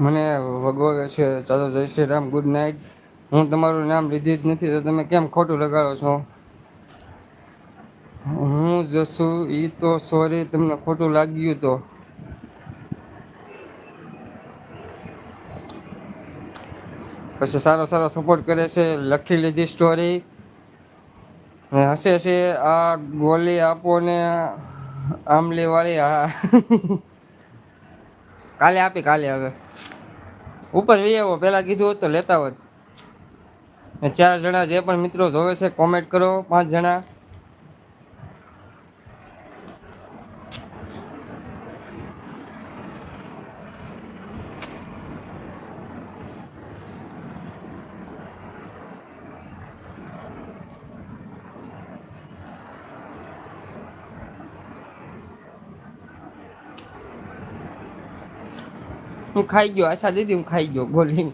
મને વગવાગે છે. ચાલો, જય શ્રી રામ, ગુડ નાઇટ. હું તમારું નામ લીધી જ નથી, તો તમે કેમ ખોટું લગાડો છો? હું જશું એ તો સોરી, તમને ખોટું લાગ્યું તો. પછી સારો સારો સપોર્ટ કરે છે, લખી લીધી સ્ટોરી હશે છે આ ગોલી આપો ને આંમલી વાળી હા. કાલે આપી, કાલે હવે. ઉપર વી આવો પેલા કીધું હોત તો લેતા હોત. ચાર જણા જે પણ મિત્રો જોવે છે કોમેન્ટ કરો, પાંચ જણા. હું ખાઈ ગયો આશા દીદી હું ખાઈ ગયો ગોલી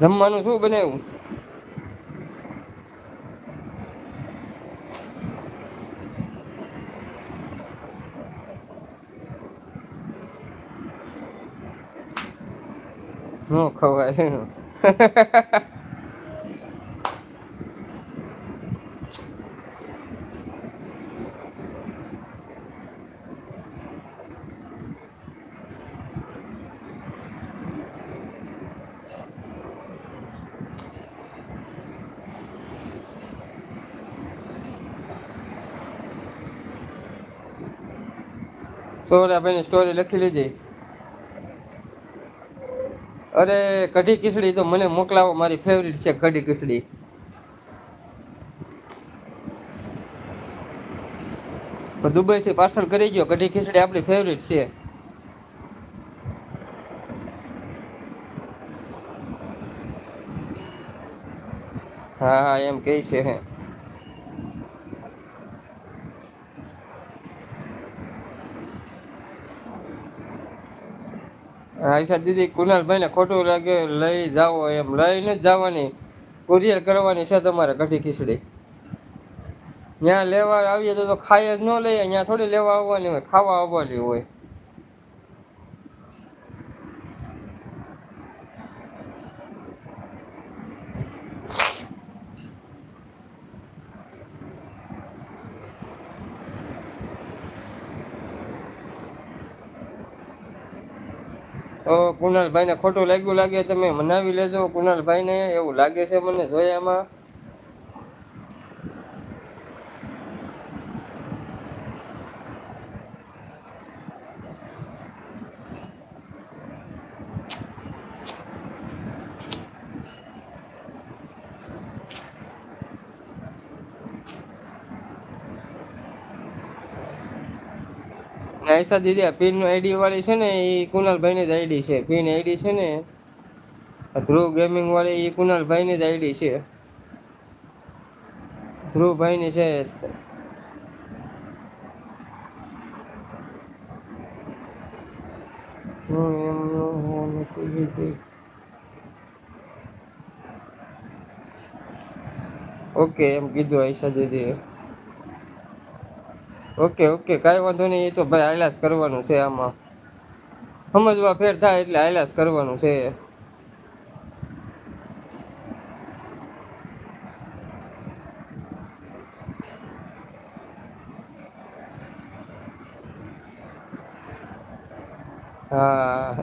જમવાનું શું બનાવ્યું? નો ખવાય. સોરાભાઈની સ્ટોરી લખી લીધી અરે, કઢી ખીચડી તો મને મોકલાવો, મારી ફેવરિટ છે કઢી ખીચડી દુબઈ થી પાર્સલ કરી ગયો કઢી ખીચડી આપણી ફેવરિટ છે. હા હા, એમ કહે છે. હે આયશા દીદી કુનાલભાઈ ને ખોટું લાગે, લઈ જાઓ એમ. લઈને જ જવાની. કુરિયર કરવાની છે તમારે કઢી ખીચડી. ત્યાં લેવા આવીએ તો ખાઈ જ ન લઈએ ત્યાં થોડી લેવા આવવાની હોય, ખાવા આવવાની હોય. કુનાલભાઈને ખોટું લાગ્યું લાગે તમે મનાવી લેજો. કુનાલભાઈને એવું લાગે છે મને જોયામાં. આયશા દીદી પિન આઈડી વાળી છે ને, એ કુનાલભાઈની જ આઈડી છે. પિન આઈડી છે ને ધ્રુવ ગેમિંગ વાળી, એ કુનાલભાઈની જ આઈડી છે. ધ્રુવભાઈની છે. ઓકે, એમ કીધું આયશા દીદી ઓકે ઓકે, કાંઈ વાંધો નહીં, એ તો ભાઈ આયલાસ કરવાનું છે આમાં. સમજવા ફેર થાય એટલે હાઈલાસ કરવાનું છે. હા.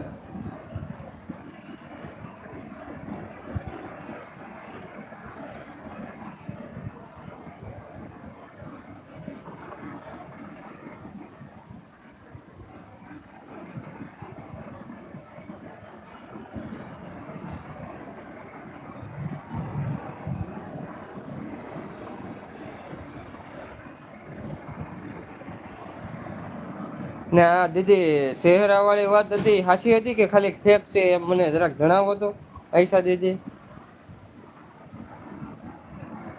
ને આ દીદી ચહેરાવાળી વાત હતી, હાસી હતી કે ખાલી ફેક છે એમ મને જરાક જણાવો તો? આઈશા દીદી.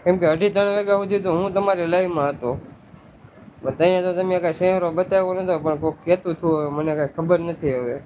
કેમ કે અઢી ત્રણ વાગ્યા સુધી તો હું તમારી લાઈવમાં હતો. ત્યાં તો તમે કાંઈ શહેરો બતાવ્યો નતો, પણ કોઈક કહેતું હતું, મને કાંઈ ખબર નથી હવે.